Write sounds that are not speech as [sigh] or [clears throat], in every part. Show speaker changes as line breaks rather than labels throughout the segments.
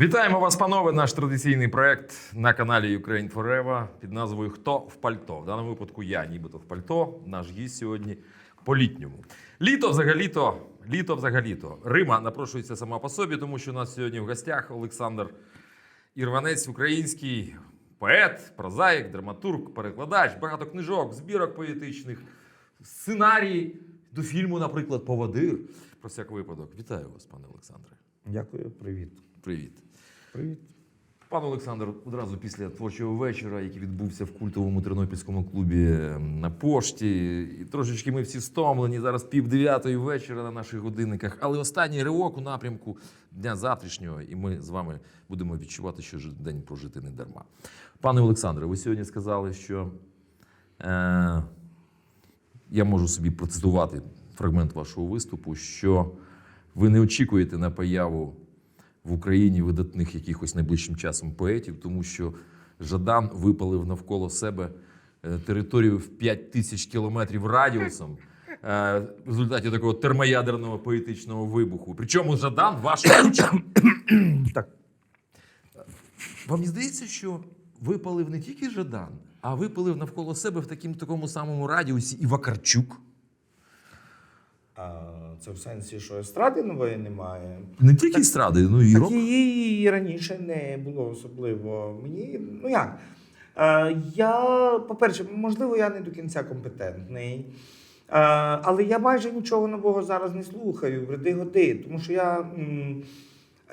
Вітаємо вас, панове! Наш традиційний проект на каналі Ukraine Forever під назвою Хто в пальто. В даному випадку я, нібито в пальто. Наш гість сьогодні по літньому. Літо взагалі-то, літо взагалі-то. Рима напрошується сама по собі, тому що у нас сьогодні в гостях Олександр Ірванець, український поет, прозаїк, драматург, перекладач, багато книжок, збірок поетичних, сценарій до фільму, наприклад, Поводир. Про всяк випадок. Вітаю вас, пане Олександре.
Дякую, привіт.
Привіт.
Привіт.
Пан Олександр, одразу після творчого вечора, який відбувся в культовому тернопільському клубі на пошті, і трошечки ми всі стомлені. Зараз пів дев'ятої вечора на наших годинниках. Але останній ривок у напрямку дня завтрашнього, і ми з вами будемо відчувати, що день прожити не дарма. Пане Олександре, ви сьогодні сказали, що е, я можу собі процитувати фрагмент вашого виступу, що ви не очікуєте на появу в Україні видатних якихось найближчим часом поетів, тому що Жадан випалив навколо себе е, територію в 5 тисяч кілометрів радіусом. е, В результаті такого термоядерного поетичного вибуху. Причому Жадан ваш. [coughs]
Так,
Вам не здається, що випалив не тільки Жадан, а випалив навколо себе в такому такому самому радіусі і Вакарчук.
Це в сенсі, що естради нової немає.
Не тільки естради, ну і
Так
рок.
її і раніше не було особливо. Мені, ну як? Я, по-перше, можливо, я не до кінця компетентний. Але я майже нічого нового зараз не слухаю в ряди годи, тому що я.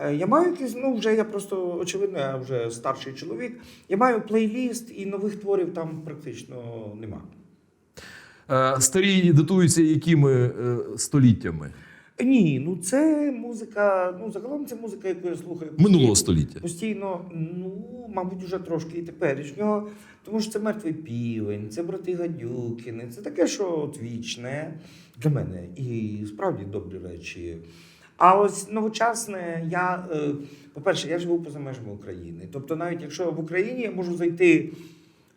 е, Я маю якийсь, ну вже я просто, очевидно, я вже старший чоловік. Я маю плейліст і нових творів там практично нема.
Е, Старі датуються якими е, століттями
Ні, ну це музика. Ну, загалом це музика, яку я слухаю.
минулого
постійно.
століття.
Постійно, ну, мабуть, вже трошки і теперішнього, тому що це мертвий півень, це брати Гадюкіни, це таке, що от вічне для мене. І справді добрі речі. А ось новочасне, я, е, по-перше, я живу поза межами України. Тобто, навіть якщо в Україні я можу зайти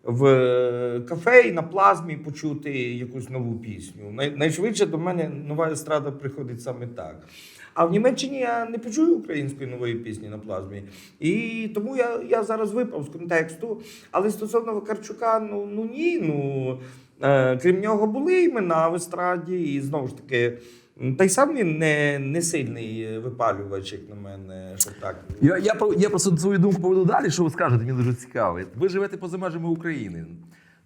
в е, кафе і на плазмі почути якусь нову пісню. Найшвидше до мене нова естрада приходить саме так. А в Німеччині я не почую української нової пісні на плазмі. І тому я, я зараз випав з контексту. Але стосовно Вакарчука, ну, ну ні. Ну, е, крім нього були імена в естраді, і знову ж таки. М, Та й сам він не, не сильний е, випалювач, як на мене, щоб так.
Я, я, я просто свою думку поведу далі, що ви скажете, мені дуже цікаво. Ви живете поза межами України.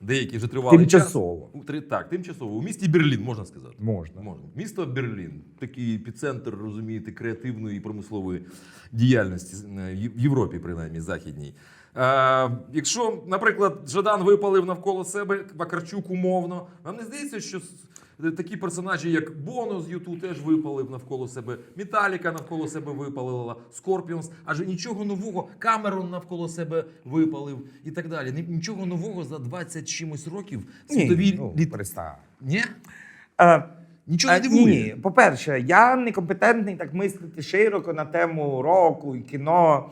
Деякі вже тривали
Тимчасово.
час. Так, тимчасово. У місті Берлін, можна сказати.
Можна.
Можна. Місто Берлін, такий епіцентр, розумієте, креативної і промислової діяльності е, в Європі, принаймні, західній. Е, якщо, наприклад, Жадан випалив навколо себе Вакарчук умовно, вам не здається, що такі персонажі, як Боно з Юту, теж випалив навколо себе, Металіка навколо себе випалила, Скорпіонс, аже нічого нового, Камерон навколо себе випалив і так далі. Нічого нового за 20 чимось років світові
ну,
літ...
перестань.
Ні?
Е,
Нічого не дивує.
Ні, по-перше, я некомпетентний так мислити широко на тему року і кіно.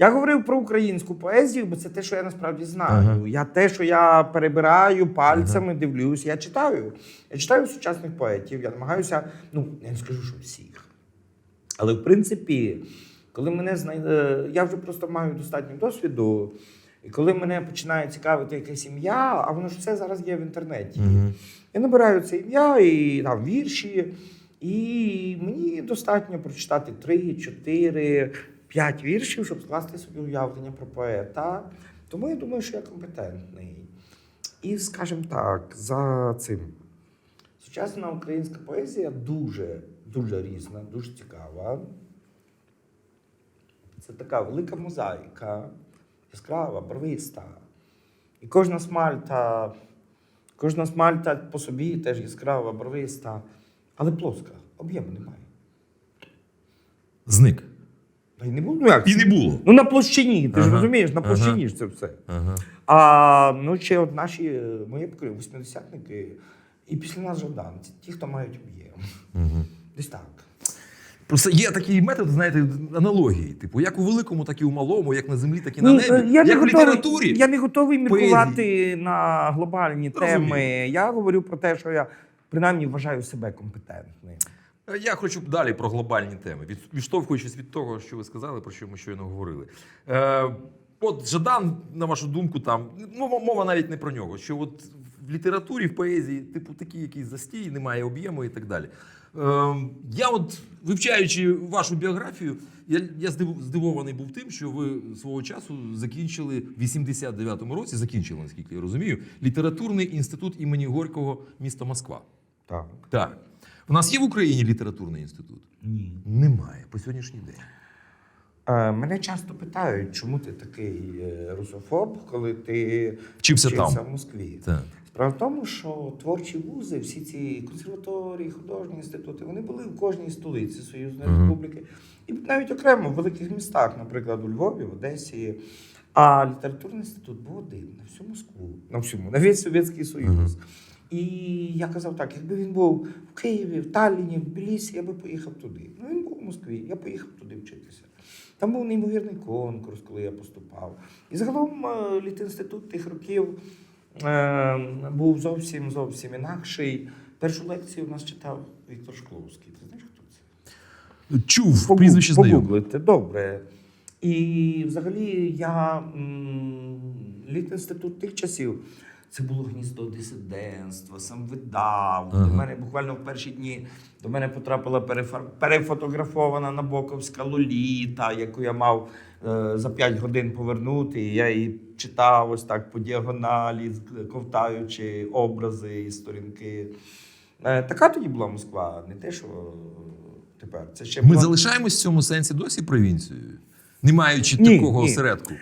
Я говорив про українську поезію, бо це те, що я насправді знаю.
Ага.
Я те, що я перебираю пальцями, дивлюсь, я читаю. Я читаю сучасних поетів, я намагаюся, ну, я не скажу, що всіх. Але в принципі, коли мене знайде, я вже просто маю достатньо досвіду. І коли мене починає цікавити якесь ім'я, а воно ж все зараз є в інтернеті.
Мгм.
Я набираю це ім'я і там вірші, і мені достатньо прочитати 3, 4, 5 віршів, щоб скласти собі уявлення про поета. Тому я думаю, що я компетентний. І, скажімо так, за цим. Сучасна українська поезія дуже, дуже різна, дуже цікава. Це така велика мозаїка, яскрава, барвиста. І кожна смальта, кожна смальта по собі теж яскрава, барвиста, але плоска, об'єму немає.
Зник.
Й не було. Ну, як?
І не було.
Ну на площині, ти ж
Ага,
розумієш, на
ага.
площині ж це все.
Ага.
А ну ще от наші е, мої покоління, восьмидесятники, і після нас Жадан. Це ті, хто мають об'єм. Десь так.
Просто є такий метод, знаєте, аналогії. Типу, як у великому, так і у малому, як на землі, так і на
Ні,
небі.
е, я не
як в
готовий,
літературі.
Я не готовий міркувати на глобальні
Розумію.
теми. Я говорю про те, що я принаймні вважаю себе компетентним.
Е, Я хочу далі про глобальні теми, від, відштовхуючись від того, що ви сказали, про що ми щойно говорили. Е, от Жадан, на вашу думку, там ну, мова навіть не про нього. Що от в літературі, в поезії, типу, такий якийсь застій, немає об'єму і так далі. Е, я, от, вивчаючи вашу біографію, я, я здивований був тим, що ви свого часу закінчили в 89-му році, закінчили, наскільки я розумію, літературний інститут імені Горького міста Москва.
Так.
Так. У нас є в Україні літературний інститут?
Ні.
Немає по сьогоднішній день.
Е, мене часто питають, чому ти такий е, русофоб, коли ти
Вчився
вчився
там.
в Москві.
Так.
Справа в тому, що творчі вузи, всі ці консерваторії, художні інститути, вони були в кожній столиці Союзної
Мгм.
Республіки, і навіть окремо в великих містах, наприклад, у Львові, в Одесі. А літературний інститут був один на всю Москву, на всьому, на весь Совєтський Союз. І я казав так: якби він був в Києві, в Талліні, в Тбілісі, я би поїхав туди. Ну він був у Москві, я поїхав туди вчитися. Там був неймовірний конкурс, коли я поступав. І загалом е, літінститут тих років е, був зовсім зовсім інакший. Першу лекцію у нас читав Віктор Шкловський. Ти знаєш, хто це?
Чув прізвище.
Погуглите, добре. І взагалі я літінститут тих часів. Це було гніздо дисидентства, сам видав.
Ага.
До мене буквально в перші дні до мене потрапила перефар- перефотографована набоковська лоліта, яку я мав е, за 5 годин повернути. І я її читав ось так по діагоналі, ковтаючи образи і сторінки. Е, така тоді була Москва, не те, що тепер. Це ще
Ми
була-
залишаємось в цьому сенсі досі провінцією, не маючи
Ні,
такого
ні.
осередку.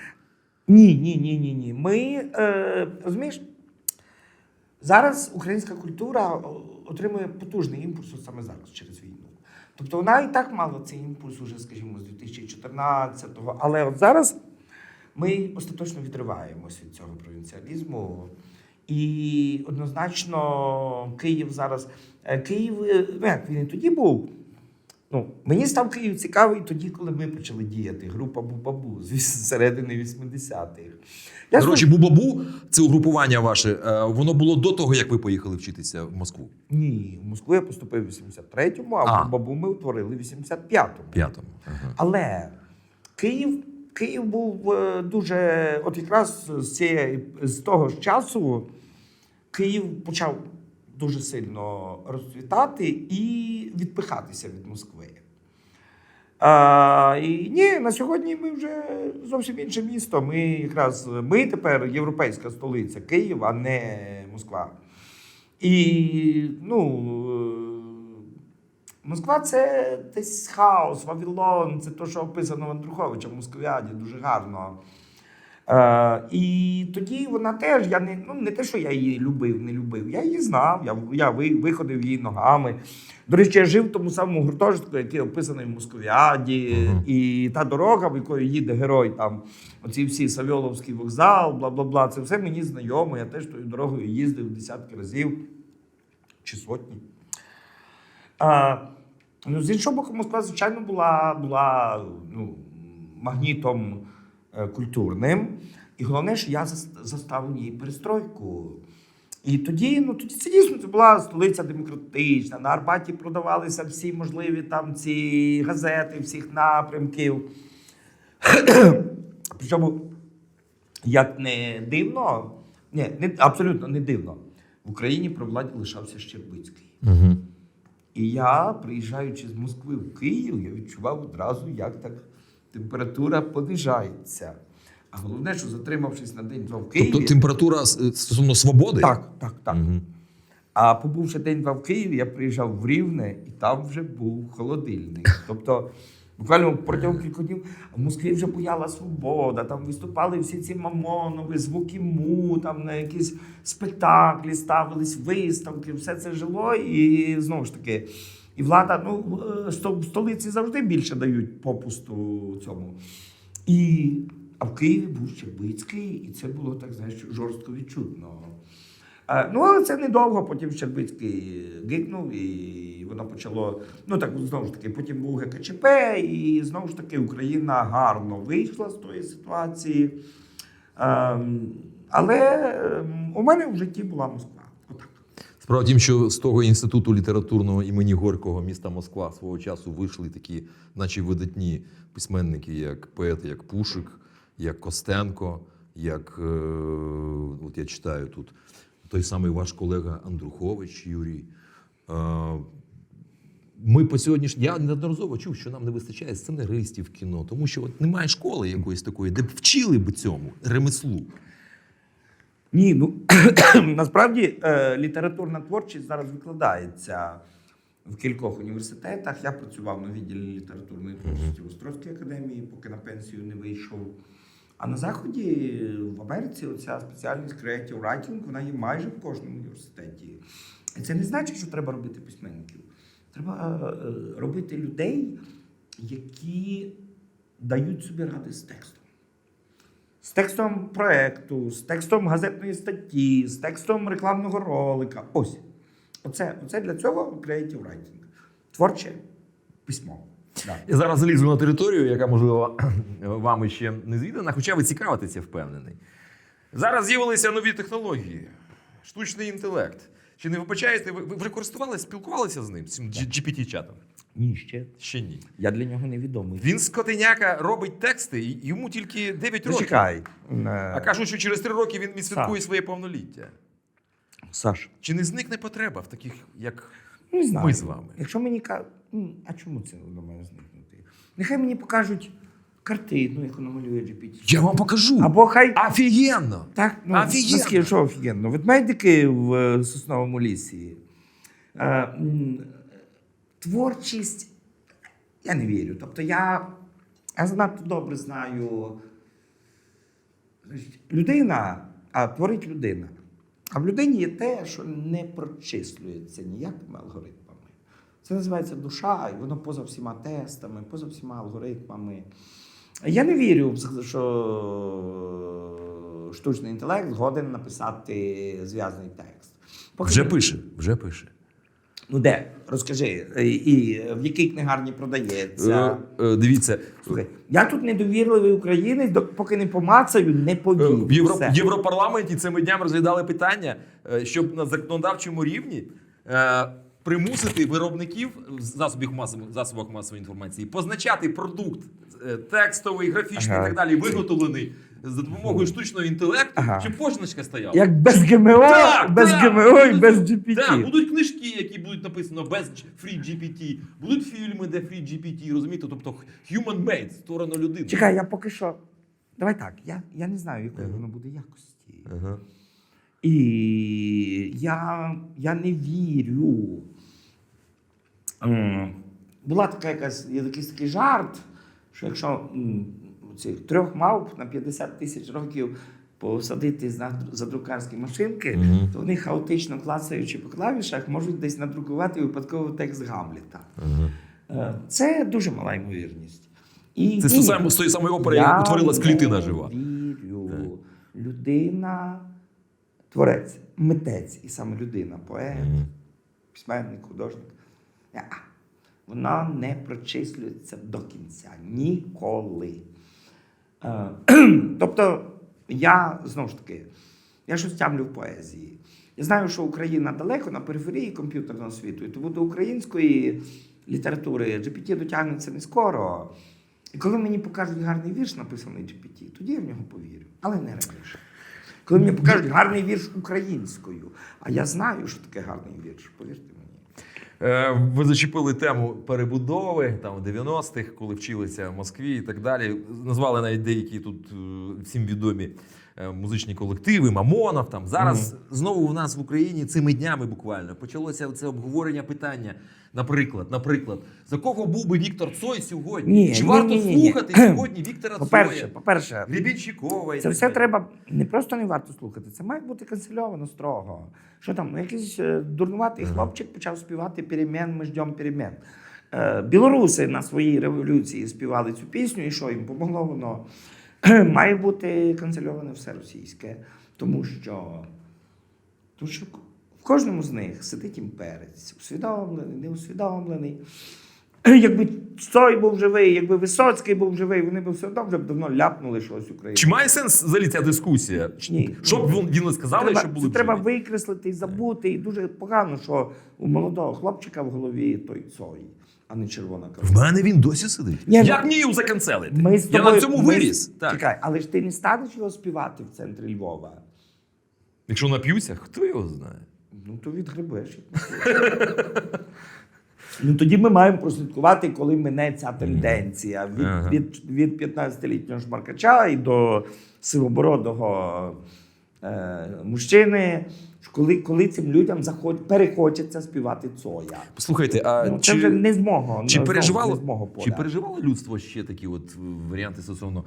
Ні, ні, ні, ні, ні. Ми е, розумієш, зараз українська культура отримує потужний імпульс саме зараз через війну. Тобто вона і так мала цей імпульс уже, скажімо, з 2014-го. Але от зараз ми остаточно відриваємося від цього провінціалізму. І однозначно Київ зараз. е, Київ, е, ну як він і тоді був. Ну, мені став Київ цікавий тоді, коли ми почали діяти. Група Бубабу з середини 80-х. Я
До речі, Бубабу, це угрупування ваше, е, воно було до того, як ви поїхали вчитися в Москву.
Ні, в Москву я поступив в 83-му, а,
А.
Бубабу ми утворили в 85-му.
П'ятому. Ага.
Але Київ, Київ був е, дуже, от якраз з, цієї, з того ж часу Київ почав дуже сильно розцвітати і відпихатися від Москви. А, і ні, на сьогодні ми вже зовсім інше місто. Ми якраз ми тепер європейська столиця Київ, а не Москва. І ну, е, Москва це десь хаос, Вавилон, це те, що описано в Андруховича в Москвіаді дуже гарно. Е, і тоді вона теж, я не, ну, не те, що я її любив, не любив, я її знав, я, я ви- виходив її ногами. До речі, я жив в тому самому гуртожитку, який описаний в Москвіаді,
Мгм.
і та дорога, в якої їде герой, там, оці всі Савьоловський вокзал, бла бла бла. Це все мені знайомо. Я теж тою дорогою їздив десятки разів чи сотні. А, ну, з іншого боку, Москва, звичайно, була, була ну, магнітом культурним. І головне, що я зас- застав у ній перестройку. І тоді, ну тоді це дійсно це була столиця демократична. На Арбаті продавалися всі можливі там ці газети всіх напрямків. [clears throat] Причому, як не дивно, ні, не, абсолютно не дивно, в Україні при владі лишався Щербицький.
Угу.
І я, приїжджаючи з Москви в Київ, я відчував одразу, як так температура понижається. А головне, що затримавшись на день-два в Києві.
Тобто температура стосовно свободи?
Так, так, так.
Мгм.
А побувши день-два в Києві, я приїжджав в Рівне, і там вже був холодильник. Тобто, буквально протягом кількох днів в Москві вже буяла свобода, там виступали всі ці мамонови, звуки му, там на якісь спектаклі ставились, виставки, все це жило. І знову ж таки, і влада, ну, е, в столиці завжди більше дають попусту цьому. І, а в Києві був Щербицький, і це було так, знаєш, жорстко відчутно. Е, Ну, але це недовго, потім Щербицький гикнув, і воно почало. Ну так знову ж таки, потім був ГКЧП, і знову ж таки Україна гарно вийшла з тої ситуації. Ем, але ем, у мене в житті була Москва.
Справа тім, що з того інституту літературного імені Горького міста Москва свого часу вийшли такі, наче видатні письменники, як поети, як Пушик, як Костенко, як е, от я читаю тут той самий ваш колега Андрухович Юрій. Е, ми по сьогоднішній я неодноразово чув, що нам не вистачає сценаристів в кіно, тому що от немає школи якоїсь такої, де б вчили б цьому ремеслу.
Ні, ну [clears throat] насправді е, літературна творчість зараз викладається в кількох університетах. Я працював на відділі літературної творчості в Острозькій академії, поки на пенсію не вийшов. А на заході в Америці оця спеціальність Creative Writing, вона є майже в кожному університеті. І це не значить, що треба робити письменників. Треба е, робити людей, які дають собі ради з текстом. З текстом проекту, з текстом газетної статті, з текстом рекламного ролика. Ось. Оце, оце для цього creative writing. Творче письмо. Да.
Я зараз залізу на територію, яка, можливо, [clears throat] вам ще не звідана, хоча ви цікавитеся, впевнений. Зараз з'явилися нові технології, штучний інтелект. Чи не вибачаєте, ви ви вже користувалися, спілкувалися з ним, з цим GPT-чатом?
Ні, ще.
Ще ні.
Я для нього невідомий.
Він з котеняка робить тексти, і йому тільки 9 років.
Почекай.
А кажуть, що через 3 роки він відсвяткує своє повноліття.
Саш,
Чи не зникне потреба в таких, як
не знаю.
ми з вами?
Якщо мені кажуть, а чому це до мене зникнути? Нехай мені покажуть картину, яку намалює GPT.
Я вам покажу.
Або хай.
Офігенно!
Так, ну,
Офігенно!
наскільки, що офігенно. Ведмедики в е, сосновому лісі. Е, творчість, я не вірю. Тобто я, я занадто добре знаю. Людина, а творить людина. А в людині є те, що не прочислюється ніякими алгоритмами. Це називається душа, і воно поза всіма тестами, поза всіма алгоритмами. Я не вірю, що штучний інтелект згоден написати зв'язаний текст. Поки
Вже пише, вже пише.
Ну де? Розкажи, і, в якій книгарні продається.
Е, е, дивіться,
Слухай, я тут недовірливий українець, поки не помацаю, не
Е,
повірю.
В, Євро... Європарламенті цими днями розглядали питання, е, щоб на законодавчому рівні е, примусити виробників в засобах масової, засобах масової інформації позначати продукт е, текстовий, графічний
Ага.
і так далі, виготовлений за допомогою штучного інтелекту,
Ага.
щоб позначка стояла.
Як без ГМО,
Так,
без
так,
ГМО і
будуть-
без GPT.
Так, будуть книжки, які будуть написано без Free GPT, будуть фільми, де Free GPT, розумієте? Тобто human made, створено людиною.
Чекай, я поки що. Давай так, я, я не знаю, якої воно буде якості.
Ага.
І я, я не вірю. М, Була така якась, якийсь такий жарт, що якщо цих трьох мавп на 50 тисяч років посадити за, друкарські машинки,
Мгм.
то вони хаотично клацаючи по клавішах, можуть десь надрукувати випадково текст Гамліта.
Ага.
Е, Це дуже мала ймовірність. І
Це з тої самої- з тої самої опери, як утворилась клітина жива.
Вірю. Людина, творець, митець, і саме людина, поет,
Мгм.
письменник, художник. Вона не прочислюється до кінця ніколи. Е, [clears throat] Тобто, я знову ж таки, я щось тямлю в поезії. Я знаю, що Україна далеко на периферії комп'ютерного світу, і тому до української літератури GPT дотягнеться не скоро. І коли мені покажуть гарний вірш, написаний GPT, тоді я в нього повірю, але не раніше. Коли мені покажуть гарний вірш українською, а я знаю, що таке гарний вірш, повірте
Ви зачепили тему перебудови там в 90-х, коли вчилися в Москві і так далі. Назвали навіть деякі тут е, всім відомі е, музичні колективи, Мамонов. Там зараз знову в нас в Україні цими днями буквально почалося це обговорення питання. Наприклад, наприклад, за кого був би Віктор Цой сьогодні?
Ні,
Чи
ні,
варто
ні, ні, ні.
слухати сьогодні Віктора
По-перше,
Цоя,
по-перше,
Гребінщикова? і
Це все треба не просто не варто слухати, це має бути канцельовано строго. Що там, ну, якийсь е, дурнуватий хлопчик почав співати перемен, ми ждемо перемен. Е, Білоруси на своїй революції співали цю пісню, і що їм помогло воно? [clears throat] Має бути канцельоване все російське, тому що, тому що кожному з них сидить імперець, усвідомлений, неусвідомлений. [clears throat] якби Цой був живий, якби Висоцький був живий, вони б все одно вже б давно ляпнули щось Україні.
Чи має сенс взагалі ця дискусія?
Ні?
Щоб він, він сказали,
треба,
що були
це треба викреслити і забути. І дуже погано, що у молодого хлопчика в голові той Цой, а не червона
В мене він досі сидить.
Ні, ну,
Як мені його заканцелити?
Ми з
Я
тобою-
на цьому
ми
виріс. Так.
Чекай, але ж ти не станеш його співати в центрі Львова.
Якщо нап'юся, хто його знає?
Ну, то відгребеш. [laughs] Ну тоді ми маємо прослідкувати, коли мине ця тенденція від,
Ага.
від, від 15-літнього шмаркача і до сивобородого е, мужчини. Коли, коли цим людям заход, перехочеться співати Цоя.
Послухайте, а
Ну,
чи,
це вже не з мого,
чи,
ну,
переживало,
не з
чи переживало людство ще такі от варіанти стосовно,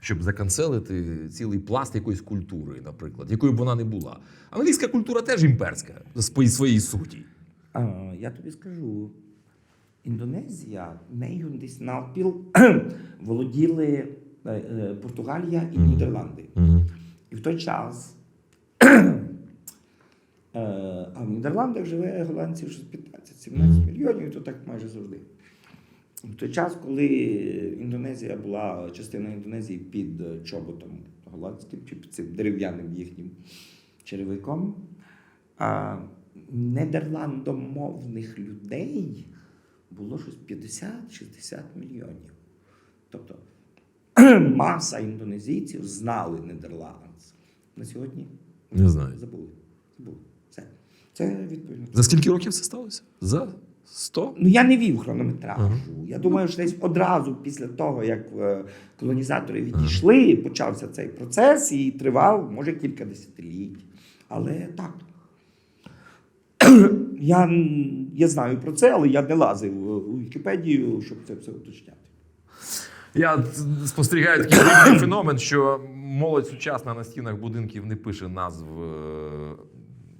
щоб заканцелити цілий пласт якоїсь культури, наприклад, якою б вона не була? Англійська культура теж імперська по своїй суті.
А, я тобі скажу. Індонезія, нею десь навпіл володіли е, е, Португалія і Нідерланди. І в той час. [clears throat] е, А в Нідерландах живе голландців щось 15-17 мільйонів, то так майже завжди. В той час, коли Індонезія була частина Індонезії під е, чоботом голландським чи під цим дерев'яним їхнім черевиком, а нідерландомовних людей було щось 50-60 мільйонів. Тобто [clears throat] маса індонезійців знали Нідерланд. На сьогодні
Не знаю.
забули. Забули. Все. Це відповідно.
За скільки років це сталося? За 100?
Ну я не вів хронометражу. Я думаю, що десь одразу після того, як е, колонізатори відійшли, почався цей процес і тривав, може, кілька десятиліть. Але так. [clears throat] Я, я знаю про це, але я не лазив е, у Вікіпедію, щоб це все уточняти.
Я спостерігаю такий [clears throat] феномен, що молодь сучасна на стінах будинків не пише назв е,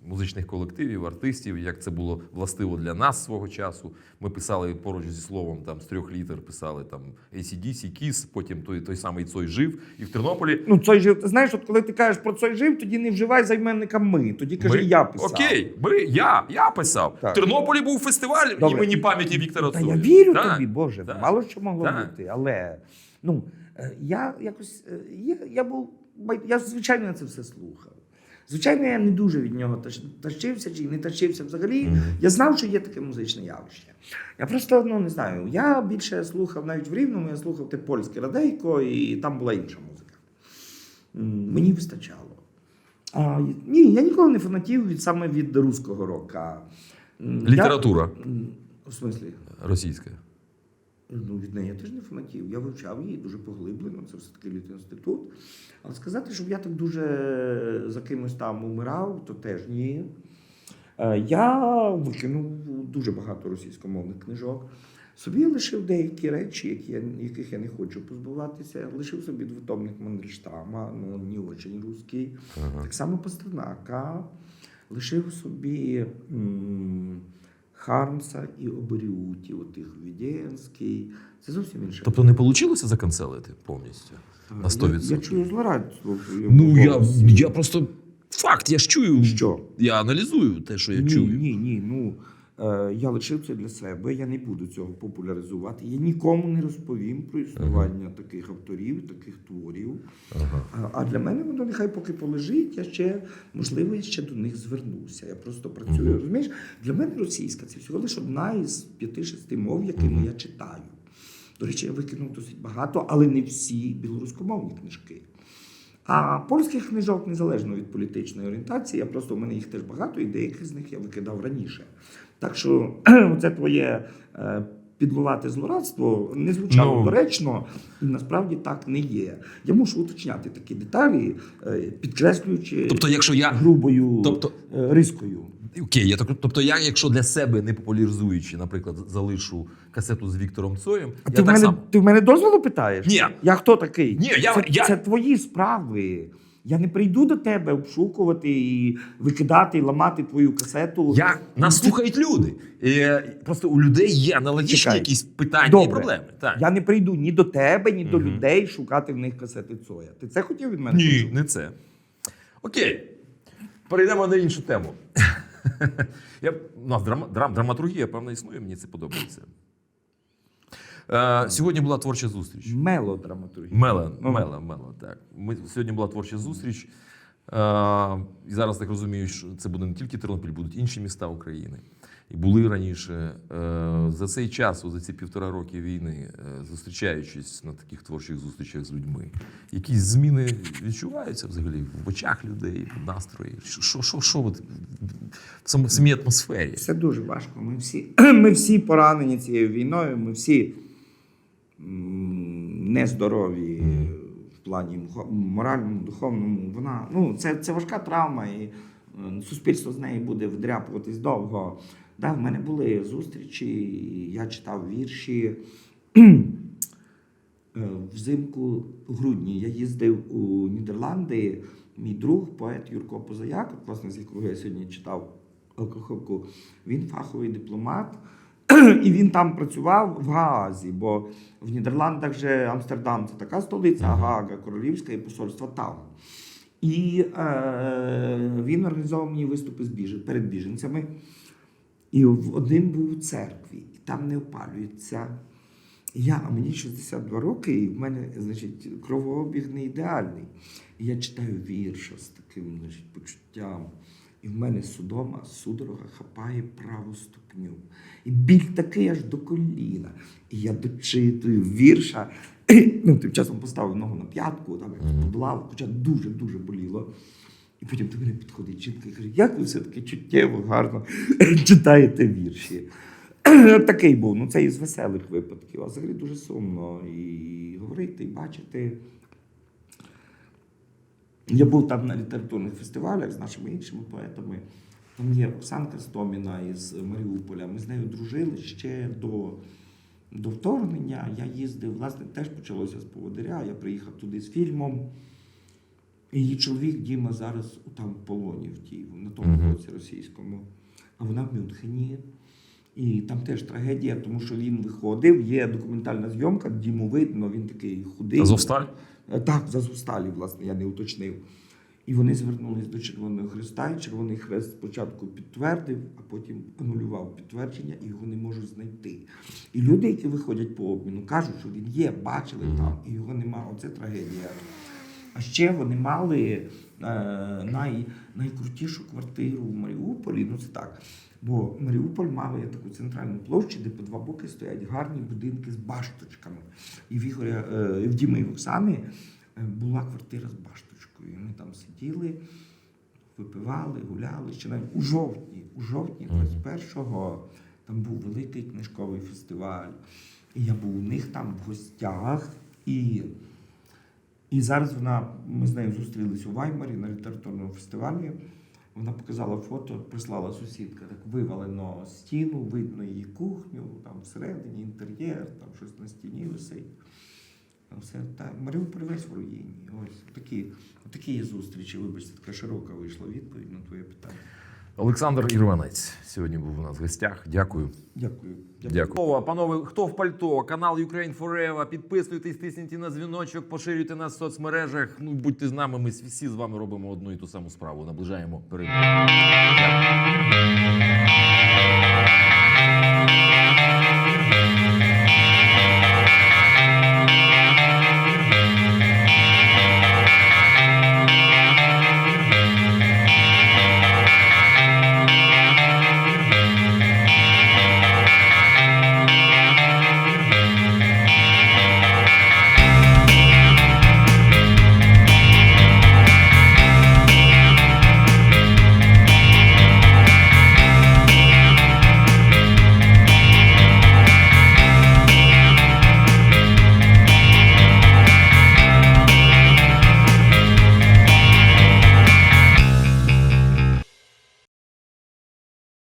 музичних колективів, артистів, як це було властиво для нас свого часу. Ми писали поруч зі словом там з трьох літер, писали там ACDC, KISS, потім той, той самий Цой жив. І в Тернополі
Ну, цей жив, ти знаєш, от коли ти кажеш про цей жив, тоді не вживай займенника ми. Тоді кажи,
ми-
я писав.
Окей, ми, я, я писав.
Так.
В Тернополі був фестиваль
Добре.
імені пам'яті Віктора
Та я вірю
Так,
тобі, Боже,
так.
мало що могло
Так.
бути. Але ну, е, я якось е, я, я був я звичайно це все слухав. Звичайно, я не дуже від нього тащ- тащився чи не тащився взагалі. Я знав, що є таке музичне явище. Я просто ну, не знаю. Я більше слухав навіть в Рівному, я слухав те польське радейко, і там була інша музика. Мені вистачало. А, ні, я ніколи не фанатів від саме від руського рока. Я-
Література
М, У смислі?
російська.
Ну, від неї я теж не фанатів. Я вивчав її дуже поглиблено, це все-таки літінститут. Але сказати, щоб я так дуже за кимось там умирав, то теж ні. Е, Я викинув дуже багато російськомовних книжок. Собі лишив деякі речі, які я, яких я не хочу позбуватися. Лишив собі двотомник Мандельштама, ну не дуже русський.
Ага.
Так само Пастернака. Лишив собі м, Хармса і Оберіуті, отих Відєнський. Це зовсім інше.
Тобто не вийшло заканцелити повністю? На 100%.
Я, я чую злорадство.
Ну, я, я просто факт, я ж чую.
Що?
Я аналізую те, що я
ні,
чую.
ні, ні. Ну, я лишив це для себе, я не буду цього популяризувати. Я нікому не розповім про існування таких авторів, таких творів.
Ага.
А, а для мене воно нехай поки полежить, я ще, можливо, я ще до них звернуся. Я просто працюю. Розумієш, для мене російська це всього лише одна із п'яти-шести мов, якими я читаю. До речі, я викинув досить багато, але не всі білоруськомовні книжки. А польських книжок, незалежно від політичної орієнтації, я просто у мене їх теж багато, і деяких з них я викидав раніше. Так що [clears throat] це твоє е, підлувати злорадство не звучало
Ну.
доречно, і насправді так не є. Я мушу уточняти такі деталі, е, підкреслюючи
Тобто, якщо я.
грубою
Тобто-
е, рискою.
Окей, я так, тобто я, якщо для себе не популяризуючи, наприклад, залишу касету з Віктором Цоєм,
А
я
ти в, мене,
само.
ти в мене дозволу питаєш?
Ні.
Я хто такий?
Ні, я-
це,
я-
це твої справи. Я не прийду до тебе обшукувати і викидати, і ламати твою касету.
Я, нас слухають люди. Е, просто у людей є аналогічні
Чекай.
якісь питання
Добре.
і проблеми. Так.
Я не прийду ні до тебе, ні до людей шукати в них касети Цоя. Ти це хотів від мене?
Ні,
почути?
не це. Окей. Перейдемо на іншу тему. [laughs] Я, у нас драма, драм, драматургія, певно, існує, мені це подобається. Е, сьогодні була творча зустріч.
Мелодраматургія.
Мела,
Ну.
мела, мела. Так. Ми, сьогодні була творча зустріч. Е, і зараз так розумію, що це буде не тільки Тернопіль, будуть інші міста України. І були раніше. Е, за цей час, за ці півтора роки війни, е, зустрічаючись на таких творчих зустрічах з людьми, якісь зміни відчуваються взагалі в очах людей, в настрої. Що, що, що, що от в самій атмосфері?
Все дуже важко. Ми всі, [clears throat] ми всі поранені цією війною, ми всі нездорові в плані моральному, духовному. Вона, ну, це, це важка травма, і е, суспільство з неї буде вдряпуватись довго. Да, в мене були зустрічі, я читав вірші. Е, Взимку в грудні я їздив у Нідерланди. Мій друг, поет Юрко Позаяк, власне, з якого я сьогодні читав алкохолку, він фаховий дипломат, [clears throat] і він там працював в Гаазі, бо в Нідерландах же Амстердам це така столиця, а
Ага.
Гаага, королівська і посольство там. І е, він організовував мені виступи з біж... перед біженцями. І в- один був у церкві, і там не опалюється. Я, а мені 62 роки, і в мене, значить, кровообіг не ідеальний. І я читаю вірша з таким значить, почуттям. І в мене судома судорога хапає праву ступню. І біль такий аж до коліна. І я дочитую вірша. [clears throat] Ну, тим часом поставив ногу на п'ятку, там якось
Мгм.
хоча дуже-дуже боліло. І потім до мене підходить жінка і каже, як ви все-таки чуттєво, гарно [clears throat] читаєте вірші. [clears throat] Такий був, ну це із веселих випадків, а взагалі дуже сумно і говорити, і бачити. Я був там на літературних фестивалях з нашими іншими поетами. Там є Оксанка Стоміна із Маріуполя. Ми з нею дружили ще до, до вторгнення. Я їздив, власне, теж почалося з поводиря. Я приїхав туди з фільмом. І її чоловік Діма зараз там в полоні в Києві, на тому боці російському. А вона в Мюнхені. І там теж трагедія, тому що він виходив, є документальна зйомка, Діму видно, він такий худий.
Азовсталь?
Е, Так, з Азовсталі, власне, я не уточнив. І вони звернулись до Червоного Христа, і Червоний Хрест спочатку підтвердив, а потім анулював підтвердження і його не можуть знайти. І люди, які виходять по обміну, кажуть, що він є, бачили там, і його нема. Оце трагедія. А ще вони мали е, най, найкрутішу квартиру в Маріуполі. Ну це так. Бо Маріуполь мав таку центральну площу, де по два боки стоять гарні будинки з башточками. І в Ігоря, е, в Діми і в Оксани е, була квартира з башточкою. І ми там сиділи, випивали, гуляли. Ще навіть у жовтні, у жовтні 21-го там був великий книжковий фестиваль. І я був у них там в гостях. І і зараз вона, ми з нею зустрілись у Ваймарі на літературному фестивалі. Вона показала фото, прислала сусідка, так вивалено стіну, видно її кухню, там всередині інтер'єр, там щось на стіні висить. Там Все, так. Маріуполь весь в руїні. Ось такі, такі є зустрічі. Вибачте, така широка вийшла відповідь на твоє питання.
Олександр Ірванець сьогодні був у нас в гостях. Дякую.
Дякую.
Дякую. Панове, хто в пальто? Канал Ukraine Forever. Підписуйтесь, тисніть на дзвіночок, поширюйте нас в соцмережах. Ну будьте з нами. Ми всі з вами робимо одну і ту саму справу. Наближаємо перемогу. Дякую.